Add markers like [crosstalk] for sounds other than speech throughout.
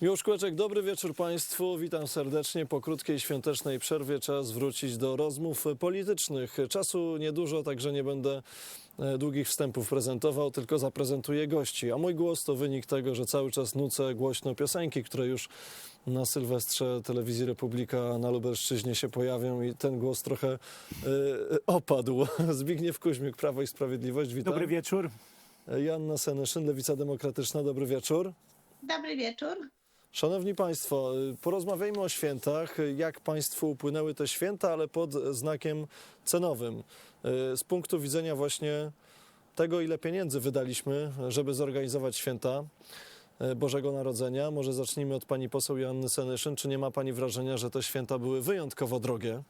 Miłosz Kłeczek, dobry wieczór Państwu. Witam serdecznie. Po krótkiej świątecznej przerwie czas wrócić do rozmów politycznych. Czasu niedużo, także nie będę e, długich wstępów prezentował, tylko zaprezentuję gości. A mój głos to wynik tego, że cały czas nucę głośno piosenki, które już na Sylwestrze Telewizji Republika na Lubelszczyźnie się pojawią i ten głos trochę e, opadł. [laughs] Zbigniew Kuźmiuk, Prawo i Sprawiedliwość, witam. Dobry wieczór. Joanna Seneszyn, Lewica Demokratyczna, dobry wieczór. Dobry wieczór. Szanowni Państwo, y, porozmawiajmy o świętach. Jak Państwu upłynęły te święta, ale pod znakiem cenowym. Y, Z punktu widzenia właśnie tego, ile pieniędzy wydaliśmy, żeby zorganizować święta y, Bożego Narodzenia. Może zacznijmy od Pani poseł Joanny Senyszyn. Czy nie ma Pani wrażenia, że te święta były wyjątkowo drogie?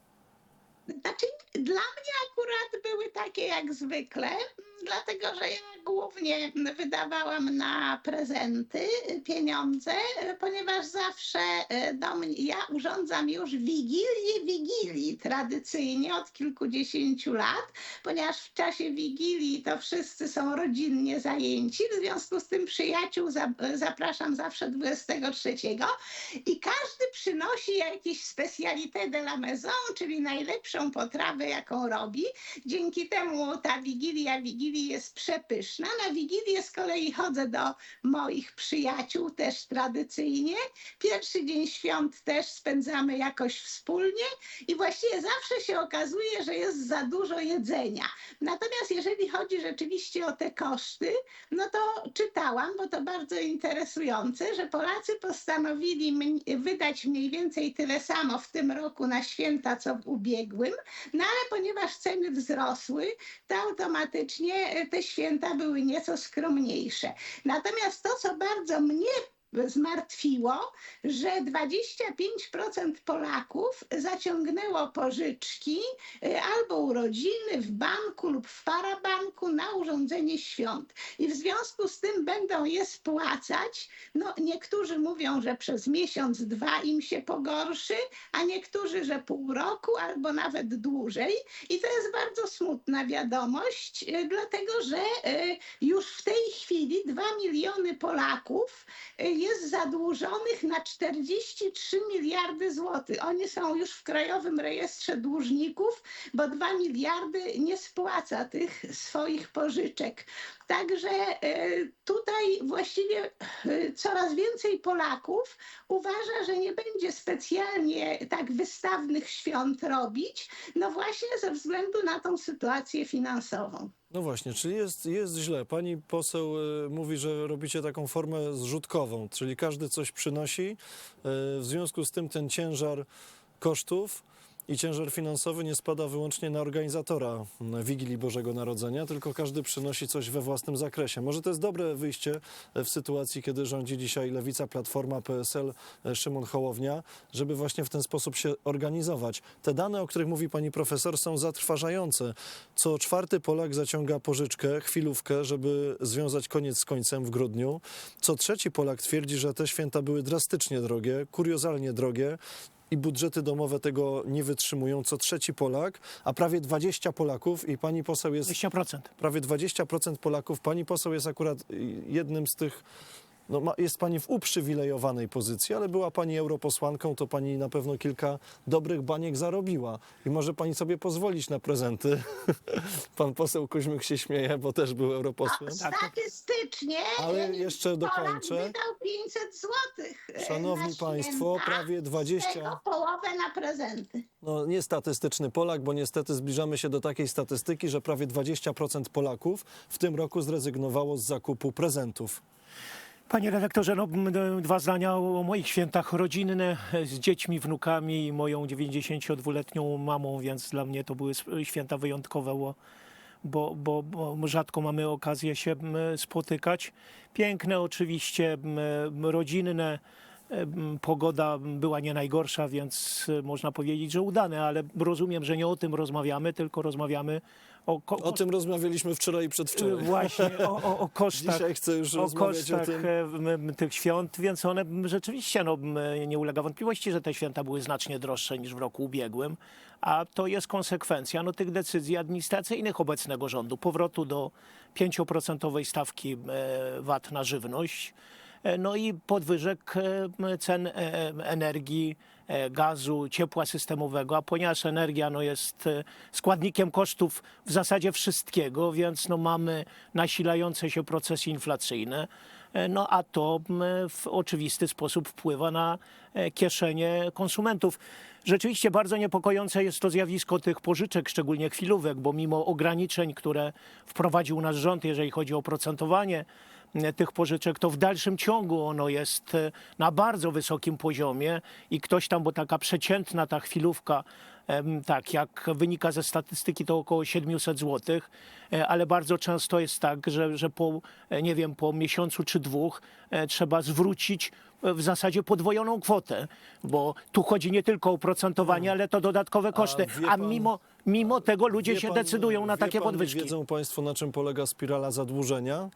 Znaczy, dla mnie akurat były takie jak zwykle, dlatego że ja głównie wydawałam na prezenty pieniądze, e, ponieważ zawsze e, do mnie, ja urządzam już Wigilię Wigilii tradycyjnie od kilkudziesięciu lat, ponieważ w czasie Wigilii to wszyscy są rodzinnie zajęci, w związku z tym przyjaciół za, zapraszam zawsze 23 i każdy przynosi jakieś specalité de la maison, czyli najlepszą potrawę, jaką robi. Dzięki temu ta Wigilia Wigilii jest przepyszna. Na Wigilię z kolei chodzę do moich przyjaciół też tradycyjnie. Pierwszy dzień świąt też spędzamy jakoś wspólnie i właściwie zawsze się okazuje, że jest za dużo jedzenia. Natomiast jeżeli chodzi rzeczywiście o te koszty, no to czytałam, bo to bardzo interesujące, że Polacy postanowili wydać mniej więcej tyle samo w tym roku na święta, co w ubiegłym, no ale ponieważ ceny wzrosły, to automatycznie te święta były nieco skromniejsze. Natomiast to, co bardzo mnie zmartwiło, że 25% Polaków zaciągnęło pożyczki e, albo urodziny w banku lub w parabanku na urządzenie świąt. I w związku z tym będą je spłacać. No, niektórzy mówią, że przez miesiąc, dwa im się pogorszy, a niektórzy, że pół roku albo nawet dłużej. I to jest bardzo smutna wiadomość, e, dlatego że e, już w tej chwili 2 miliony Polaków e, jest zadłużonych na 43 miliardy złotych. Oni są już w Krajowym Rejestrze Dłużników, bo 2 miliardy nie spłaca tych swoich pożyczek. Także e, tutaj właściwie e, coraz więcej Polaków uważa, że nie będzie specjalnie tak wystawnych świąt robić, no właśnie ze względu na tą sytuację finansową. No właśnie, czyli jest, jest źle. Pani poseł y, mówi, że robicie taką formę zrzutkową, czyli każdy coś przynosi. W związku z tym ten ciężar kosztów i ciężar finansowy nie spada wyłącznie na organizatora Wigilii Bożego Narodzenia, tylko każdy przynosi coś we własnym zakresie. Może to jest dobre wyjście w sytuacji, kiedy rządzi dzisiaj Lewica, Platforma, PSL, Szymon Hołownia, żeby właśnie w ten sposób się organizować. Te dane, o których mówi pani profesor, są zatrważające. Co czwarty Polak zaciąga pożyczkę, chwilówkę, żeby związać koniec z końcem w grudniu. Co trzeci Polak twierdzi, że te święta były drastycznie drogie, kuriozalnie drogie i budżety domowe tego nie wytrzymują. Co trzeci Polak, a prawie 20 Polaków i pani poseł jest 20%. prawie 20% Polaków. Pani poseł jest akurat jednym z tych. No, ma, jest pani w uprzywilejowanej pozycji, ale była pani europosłanką, to pani na pewno kilka dobrych baniek zarobiła. I może pani sobie pozwolić na prezenty. [laughs] Pan poseł Kuźmyk się śmieje, bo też był europosłem. No, statystycznie Ale jeszcze dokończę. wydał 500 złotych. e, Szanowni państwo, prawie z 20. tego połowę na prezenty. No, nie statystyczny Polak, bo niestety zbliżamy się do takiej statystyki, że prawie 20% Polaków w tym roku zrezygnowało z zakupu prezentów. Panie redaktorze, no, dwa zdania o moich świętach rodzinne z dziećmi, wnukami i moją 92-letnią mamą, więc dla mnie to były święta wyjątkowe, bo, bo, bo, bo rzadko mamy okazję się spotykać. Piękne oczywiście, rodzinne. E, Pogoda była nie najgorsza, więc e, można powiedzieć, że udane, ale rozumiem, że nie o tym rozmawiamy, tylko rozmawiamy o, ko- O tym rozmawialiśmy wczoraj i przedwczoraj. Właśnie o, o, o [laughs] kosztach. Dzisiaj chcę już o rozmawiać o kosztach tym. e, tych świąt, więc one rzeczywiście no, nie ulega wątpliwości, że te święta były znacznie droższe niż w roku ubiegłym, a to jest konsekwencja no, tych decyzji administracyjnych obecnego rządu, powrotu do 5% stawki e, VAT na żywność, e, no i podwyżek e, cen e, energii, e, gazu, ciepła systemowego, a ponieważ energia no, jest e, składnikiem kosztów w zasadzie wszystkiego, więc no, mamy nasilające się procesy inflacyjne, e, no a to w oczywisty sposób wpływa na e, kieszenie konsumentów. Rzeczywiście bardzo niepokojące jest to zjawisko tych pożyczek, szczególnie chwilówek, bo mimo ograniczeń, które wprowadził nasz rząd, jeżeli chodzi o procentowanie e, tych pożyczek, to w dalszym ciągu ono jest e, na bardzo wysokim poziomie i ktoś tam, bo taka przeciętna ta chwilówka, tak jak wynika ze statystyki, to około 700 zł, ale bardzo często jest tak, że, że po, e, nie wiem, po miesiącu czy dwóch e, trzeba zwrócić e, w zasadzie podwojoną kwotę, bo tu chodzi nie tylko o procentowanie, ale to dodatkowe koszty, a pan- mimo, mimo tego ludzie się pan- decydują na takie pan, podwyżki. Wiedzą Państwo, na czym polega spirala zadłużenia?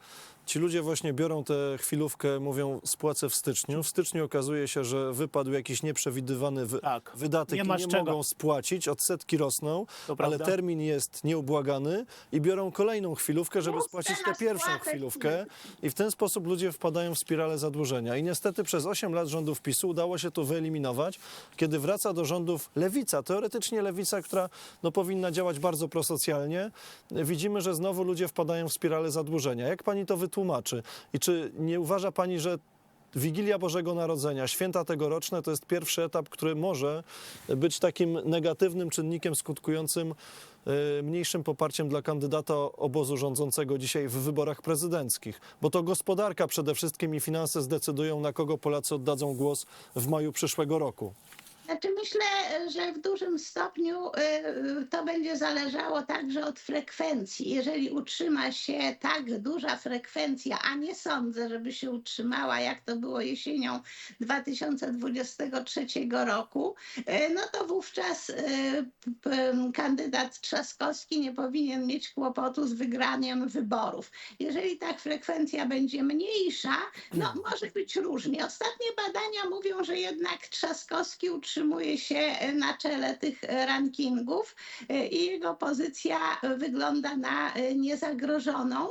Ci ludzie właśnie biorą tę chwilówkę, mówią spłacę w styczniu. W styczniu okazuje się, że wypadł jakiś nieprzewidywany wy- Tak. wydatek Nie i nie czego. mogą spłacić, odsetki rosną, To ale prawda. termin jest nieubłagany i biorą kolejną chwilówkę, żeby spłacić tę pierwszą chwilówkę i w ten sposób ludzie wpadają w spiralę zadłużenia. I niestety przez 8 lat rządów PiSu udało się to wyeliminować, kiedy wraca do rządów lewica, teoretycznie lewica, która no, powinna działać bardzo prosocjalnie, widzimy, że znowu ludzie wpadają w spiralę zadłużenia. Jak pani to wytłumaczy? I czy nie uważa pani, że Wigilia Bożego Narodzenia, święta tegoroczne to jest pierwszy etap, który może być takim negatywnym czynnikiem skutkującym e, mniejszym poparciem dla kandydata obozu rządzącego dzisiaj w wyborach prezydenckich. Bo to gospodarka przede wszystkim i finanse zdecydują, na kogo Polacy oddadzą głos w maju przyszłego roku. Znaczy myślę, że w dużym stopniu y, to będzie zależało także od frekwencji. Jeżeli utrzyma się tak duża frekwencja, a nie sądzę, żeby się utrzymała, jak to było jesienią 2023 roku, y, no to wówczas y, kandydat Trzaskowski nie powinien mieć kłopotu z wygraniem wyborów. Jeżeli ta frekwencja będzie mniejsza, no może być różnie. Ostatnie badania mówią, że jednak Trzaskowski utrzymuje się na czele tych rankingów e, i jego pozycja wygląda na e, niezagrożoną.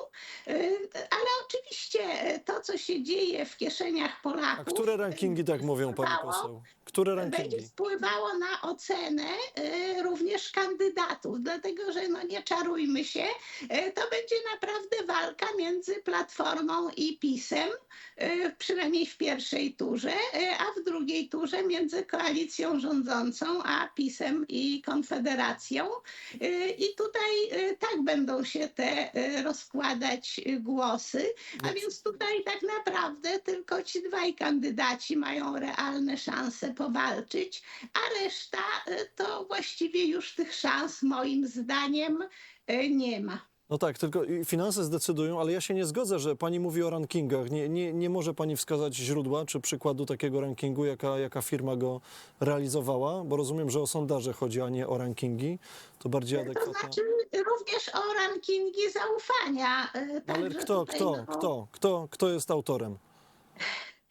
E, Ale oczywiście e, to, co się dzieje w kieszeniach A Polaków. które rankingi tak mówią, pani poseł? Które Będzie wpływało na ocenę e, również kandydatów, dlatego że no nie czarujmy się, e, to będzie naprawdę walka między Platformą i PiSem, e, przynajmniej w pierwszej turze, a w drugiej turze między koalicją rządzącą a PiSem i Konfederacją. I tutaj tak będą się te rozkładać głosy, a więc tutaj tak naprawdę tylko ci dwaj kandydaci mają realne szanse powalczyć, a reszta e, to właściwie już tych szans moim zdaniem e, nie ma. No tak, tylko finanse zdecydują, ale ja się nie zgodzę, że pani mówi o rankingach. Nie, nie, nie może pani wskazać źródła czy przykładu takiego rankingu, jaka, jaka firma go realizowała, bo rozumiem, że o sondaże chodzi, a nie o rankingi. To bardziej To adekwatna. znaczy również o rankingi zaufania. e, Ale kto, kto, no, kto, kto, kto jest autorem?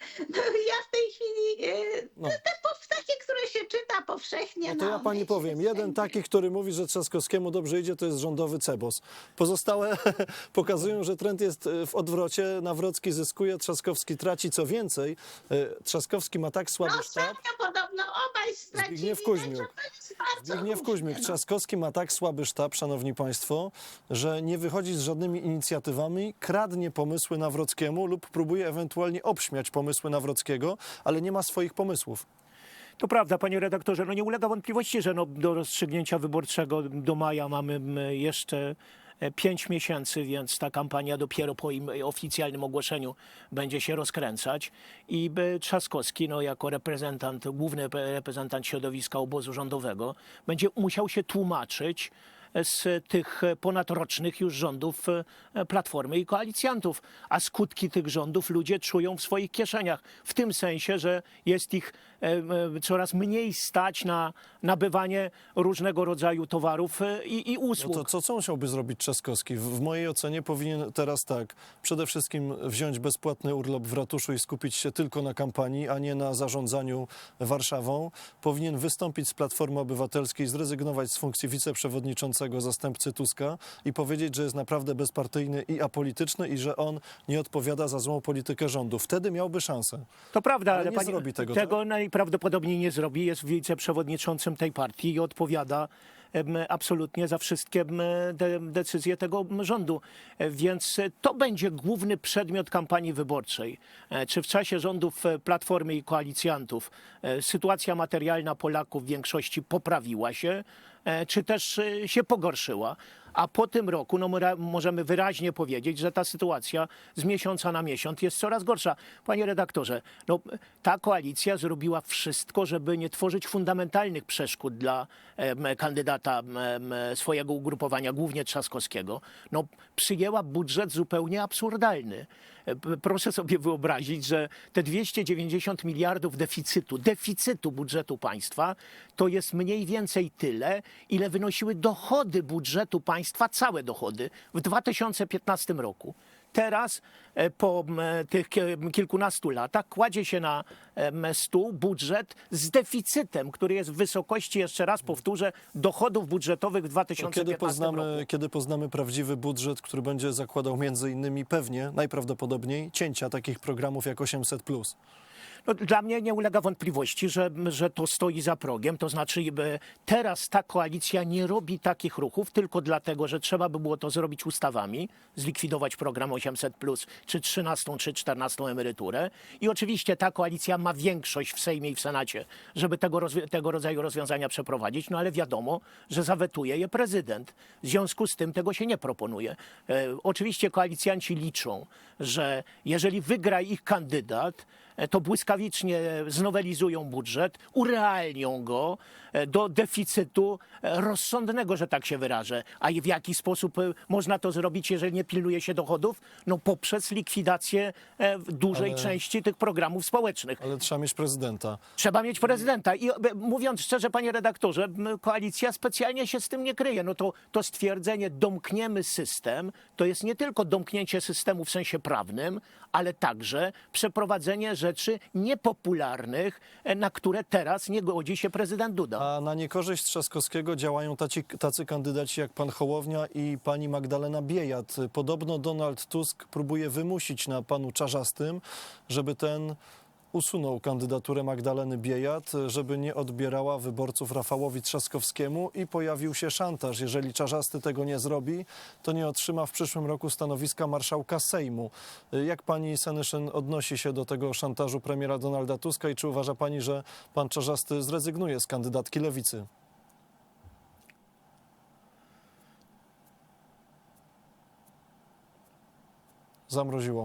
[laughs] No, ja w tej chwili, e, No. te, po- takie, które się czyta powszechnie. No to ja pani powiem, jeden taki, który mówi, że Trzaskowskiemu dobrze idzie, to jest rządowy cebos. Pozostałe [laughs] pokazują, że trend jest e, w odwrocie, Nawrocki zyskuje, Trzaskowski traci. Co więcej, e, Trzaskowski ma tak słaby No sztab, ostatnio podobno obaj stracili, Zbigniew także Kuźmiuk. to jest bardzo Zbigniew różne, Kuźmiuk, no. Trzaskowski ma tak słaby sztab, szanowni państwo, że nie wychodzi z żadnymi inicjatywami, kradnie pomysły Nawrockiemu lub próbuje ewentualnie obśmiać pomysły Nawrockiego, ale nie ma swoich pomysłów. To prawda, panie redaktorze, no nie ulega wątpliwości, że no do rozstrzygnięcia wyborczego do maja mamy m, jeszcze e, pięć miesięcy, więc ta kampania dopiero po im oficjalnym ogłoszeniu będzie się rozkręcać. I by Trzaskowski, no, jako reprezentant, główny reprezentant środowiska obozu rządowego, będzie musiał się tłumaczyć z tych ponadrocznych już rządów e, Platformy i koalicjantów, a skutki tych rządów ludzie czują w swoich kieszeniach. W tym sensie, że jest ich e, coraz mniej stać na nabywanie różnego rodzaju towarów e, i, i No usług. to co, co musiałby zrobić Trzaskowski? W, w mojej ocenie powinien teraz tak, przede wszystkim wziąć bezpłatny urlop w ratuszu i skupić się tylko na kampanii, a nie na zarządzaniu Warszawą. Powinien wystąpić z Platformy Obywatelskiej, zrezygnować z funkcji wiceprzewodniczącego bieżącego zastępcy Tuska i powiedzieć, że jest naprawdę bezpartyjny i apolityczny i że on nie odpowiada za złą politykę rządu. Wtedy miałby szansę. To prawda, Ale ale, nie pani, zrobi tego, tego tak? najprawdopodobniej nie zrobi. Jest wiceprzewodniczącym tej partii i odpowiada absolutnie za wszystkie decyzje tego rządu. E, Więc to będzie główny przedmiot kampanii wyborczej. E, Czy w czasie rządów e, Platformy i koalicjantów sytuacja materialna Polaków w większości poprawiła się, czy też e, się pogorszyła? A po tym roku no, możemy wyraźnie powiedzieć, że ta sytuacja z miesiąca na miesiąc jest coraz gorsza. Panie redaktorze, no, ta koalicja zrobiła wszystko, żeby nie tworzyć fundamentalnych przeszkód dla kandydata swojego ugrupowania, głównie Trzaskowskiego. No, przyjęła budżet zupełnie absurdalny. E, Proszę sobie wyobrazić, że te 290 miliardów deficytu, deficytu budżetu państwa, to jest mniej więcej tyle, ile wynosiły dochody budżetu państwa, całe dochody w 2015 roku. Teraz, e, po tych kilkunastu latach, kładzie się na stół budżet z deficytem, który jest w wysokości, jeszcze raz powtórzę, dochodów budżetowych w To 2015 kiedy poznamy, roku. kiedy poznamy prawdziwy budżet, który będzie zakładał między innymi pewnie, najprawdopodobniej, cięcia takich programów jak 800+. No, dla mnie nie ulega wątpliwości, że, że to stoi za progiem. To znaczy, teraz ta koalicja nie robi takich ruchów tylko dlatego, że trzeba by było to zrobić ustawami, zlikwidować program 800, czy 13, czy 14 emeryturę. I oczywiście ta koalicja ma większość w Sejmie i w Senacie, żeby tego, tego rodzaju rozwiązania przeprowadzić, no ale wiadomo, że zawetuje je prezydent. W związku z tym tego się nie proponuje. E, oczywiście koalicjanci liczą, że jeżeli wygra ich kandydat, to błyskawicznie znowelizują budżet, urealnią go e, do deficytu e, rozsądnego, że tak się wyrażę. A w jaki sposób e, można to zrobić, jeżeli nie pilnuje się dochodów? No poprzez likwidację e, dużej Ale- części tych programów społecznych. Ale trzeba mieć prezydenta. Trzeba mieć prezydenta. I e, mówiąc szczerze, panie redaktorze, koalicja specjalnie się z tym nie kryje. No to, to stwierdzenie domkniemy system, to jest nie tylko domknięcie systemu w sensie prawnym, ale także przeprowadzenie rzeczy niepopularnych, e, na które teraz nie godzi się prezydent Duda. A na niekorzyść Trzaskowskiego działają taci, tacy kandydaci jak pan Hołownia i pani Magdalena Biejat. Podobno Donald Tusk próbuje wymusić na panu Czarzastym, żeby ten usunął kandydaturę Magdaleny Biejat, żeby nie odbierała wyborców Rafałowi Trzaskowskiemu i pojawił się szantaż. Jeżeli Czarzasty tego nie zrobi, to nie otrzyma w przyszłym roku stanowiska marszałka Sejmu. Jak pani Senyszyn odnosi się do tego szantażu premiera Donalda Tuska i czy uważa pani, że pan Czarzasty zrezygnuje z kandydatki Lewicy? Zamroziło.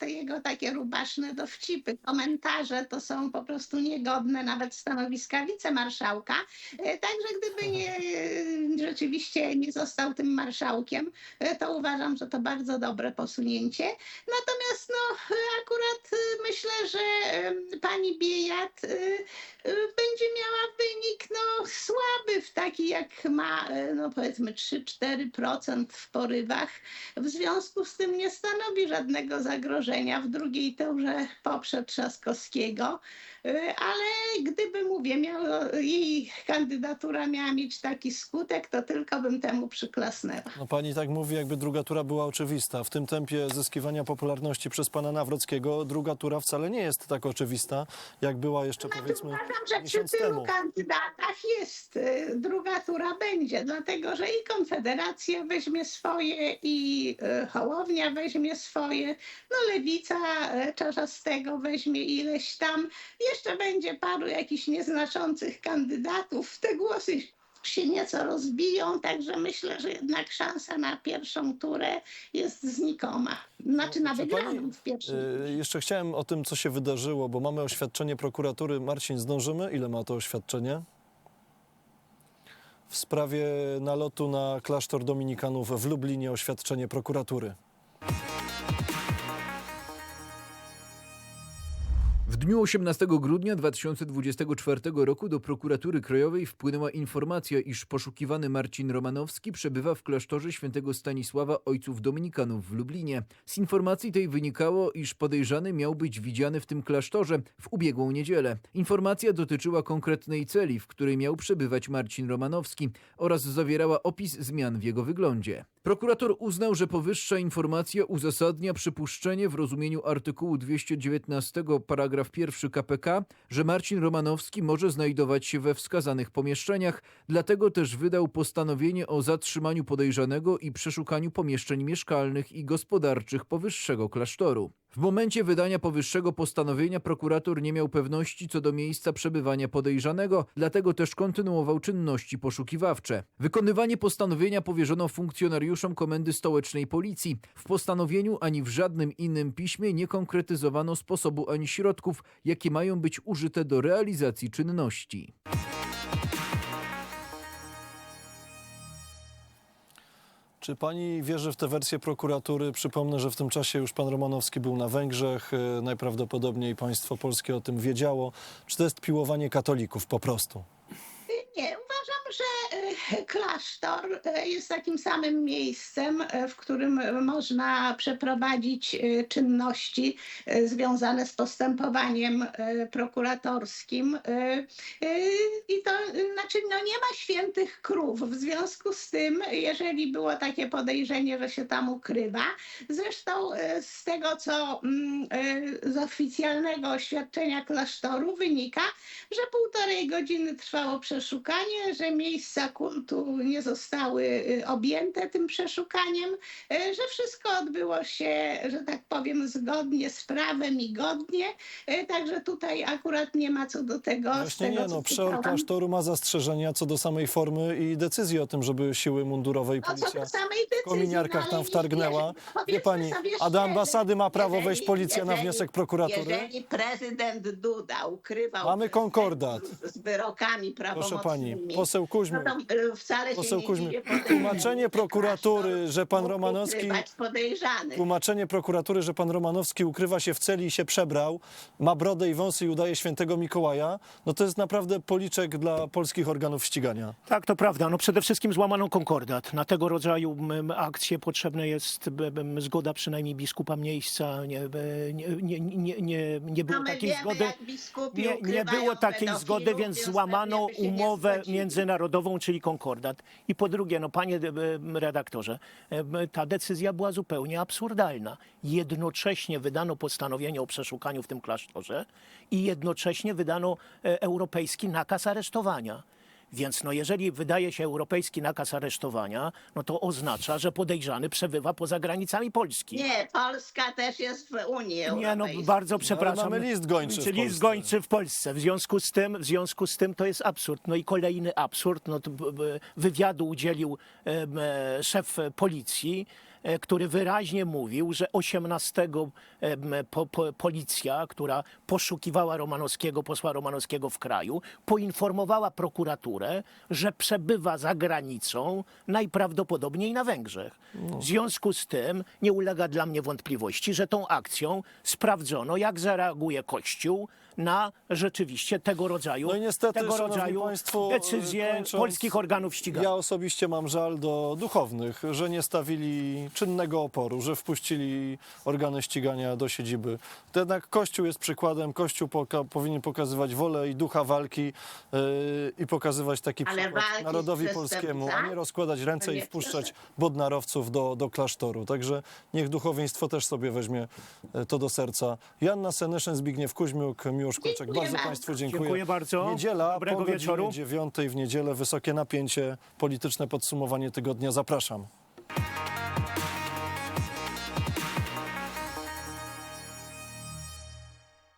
Te jego takie rubaszne dowcipy, komentarze to są po prostu niegodne nawet stanowiska wicemarszałka. E, Także gdyby nie, rzeczywiście nie został tym marszałkiem, e, to uważam, że to bardzo dobre posunięcie. Natomiast no, akurat e, myślę, że e, pani Biejat e, e, będzie miała wynik no, słaby, w taki jak ma, e, no powiedzmy 3-4% w porywach. W związku z tym nie stanowi żadnego zagrożenia. W drugiej turze poprze Trzaskowskiego, ale gdyby, mówię, miało, jej kandydatura miała mieć taki skutek, to tylko bym temu przyklasnęła. No pani tak mówi, jakby druga tura była oczywista. W tym tempie zyskiwania popularności przez pana Nawrockiego druga tura wcale nie jest tak oczywista, jak była jeszcze powiedzmy Uważam, że przy tylu temu. kandydatach jest, y, druga tura będzie, dlatego że i Konfederacja weźmie swoje, i y, Hołownia weźmie swoje, no Lewica Czarzastego weźmie ileś tam, jeszcze będzie paru jakichś nieznaczących kandydatów, te głosy się nieco rozbiją, także myślę, że jednak szansa na pierwszą turę jest znikoma. Znaczy na Czy wygraną w pierwszej y, jeszcze chciałem o tym, co się wydarzyło, bo mamy oświadczenie prokuratury. Marcin, zdążymy? Ile ma to oświadczenie? W sprawie nalotu na klasztor dominikanów w Lublinie oświadczenie prokuratury. Dniu 18 grudnia 2024 roku do prokuratury krajowej wpłynęła informacja, iż poszukiwany Marcin Romanowski przebywa w klasztorze świętego Stanisława Ojców Dominikanów w Lublinie. Z informacji tej wynikało, iż podejrzany miał być widziany w tym klasztorze w ubiegłą niedzielę. Informacja dotyczyła konkretnej celi, w której miał przebywać Marcin Romanowski oraz zawierała opis zmian w jego wyglądzie. Prokurator uznał, że powyższa informacja uzasadnia przypuszczenie w rozumieniu artykułu 219 paragraf 1 KPK, że Marcin Romanowski może znajdować się we wskazanych pomieszczeniach, dlatego też wydał postanowienie o zatrzymaniu podejrzanego i przeszukaniu pomieszczeń mieszkalnych i gospodarczych powyższego klasztoru. W momencie wydania powyższego postanowienia prokurator nie miał pewności co do miejsca przebywania podejrzanego, dlatego też kontynuował czynności poszukiwawcze. Wykonywanie postanowienia powierzono funkcjonariuszom Komendy Stołecznej Policji. W postanowieniu ani w żadnym innym piśmie nie konkretyzowano sposobu ani środków, jakie mają być użyte do realizacji czynności. Czy pani wierzy w tę wersję prokuratury? Przypomnę, że w tym czasie już pan Romanowski był na Węgrzech. e, Najprawdopodobniej państwo polskie o tym wiedziało. Czy to jest piłowanie katolików po prostu? Nie, uważam, że klasztor e, jest takim samym miejscem, e, w którym można przeprowadzić e, czynności e, związane z postępowaniem e, prokuratorskim. E, e, I to e, znaczy, no nie ma świętych krów. W związku z tym, jeżeli było takie podejrzenie, że się tam ukrywa, zresztą e, z tego, co mm, e, z oficjalnego oświadczenia klasztoru wynika, że półtorej godziny trwało przeszukanie, że miejsca kultu nie zostały y, objęte tym przeszukaniem, y, że wszystko odbyło się, że tak powiem, zgodnie z prawem i godnie. y, Także tutaj akurat nie ma co do tego. Właśnie tego, nie, no przeor czytałam. klasztoru ma zastrzeżenia co do samej formy i decyzji o tym, żeby siły mundurowe i No, policja decyzji, w kominiarkach no, tam ale wtargnęła. jeżeli- Wie pani, a do ambasady ma prawo jeżeli- wejść policja na jeżeli- wniosek prokuratury? Jeżeli prezydent Duda ukrywał Mamy konkordat. z wyrokami Proszę prawomocnymi, pani, poseł Kuźmiuk. No y, wcale się Poseł nie dziwię tłumaczenie że prokuratury, że pan mógł Romanowski- ukrywać podejrzanych. Tłumaczenie prokuratury, że pan Romanowski ukrywa się w celi i się przebrał, ma brodę i wąsy i udaje świętego Mikołaja, no to jest naprawdę policzek dla polskich organów ścigania. Tak, to prawda. No przede wszystkim złamano konkordat. Na tego rodzaju m, akcje potrzebna jest zgoda przynajmniej biskupa miejsca. Nie, b, nie, nie, nie, nie, nie było my takiej wiemy, zgody. jak biskupi Nie, nie ukrywają było takiej pedofilów, zgody, więc złamano się nie umowę międzynarodową, czyli konkordat. I po drugie, no panie e, redaktorze, e, ta decyzja była zupełnie absurdalna. Jednocześnie wydano postanowienie o przeszukaniu w tym klasztorze i jednocześnie wydano e, europejski nakaz aresztowania. Więc no jeżeli wydaje się europejski nakaz aresztowania, no to oznacza, że podejrzany przebywa poza granicami Polski. Nie, Polska też jest w Unii Nie, no Europejskiej. bardzo przepraszam. mamy list gończy w Czy list Polsce. gończy w Polsce. W związku z tym, w związku z tym to jest absurd. No i kolejny absurd. No to b- b- wywiadu udzielił em, e, szef policji, który wyraźnie mówił, że 18 em, po, po, policja, która poszukiwała Romanowskiego, posła Romanowskiego w kraju, poinformowała prokuraturę, że przebywa za granicą, najprawdopodobniej na Węgrzech. W związku z tym nie ulega dla mnie wątpliwości, że tą akcją sprawdzono, jak zareaguje Kościół na rzeczywiście tego rodzaju, No i niestety, tego rodzaju państwo, decyzje kończąc, polskich organów ścigania. Ja osobiście mam żal do duchownych, że nie stawili czynnego oporu, że wpuścili organy ścigania do siedziby. To jednak Kościół jest przykładem. Kościół poka- powinien pokazywać wolę i ducha walki yy, i pokazywać taki Ale przykład narodowi polskiemu, a nie rozkładać ręce i wpuszczać bodnarowców do, do klasztoru. Także niech duchowieństwo też sobie weźmie e, to do serca. Joanna Senyszyn, Zbigniew Kuźmiuk, Miłosz Bardzo. Państwu dziękuję. Dziękuję bardzo. Niedziela, Dobrego po godzinie wieczoru. dziewiątej w niedzielę, wysokie napięcie, polityczne podsumowanie tygodnia. Zapraszam.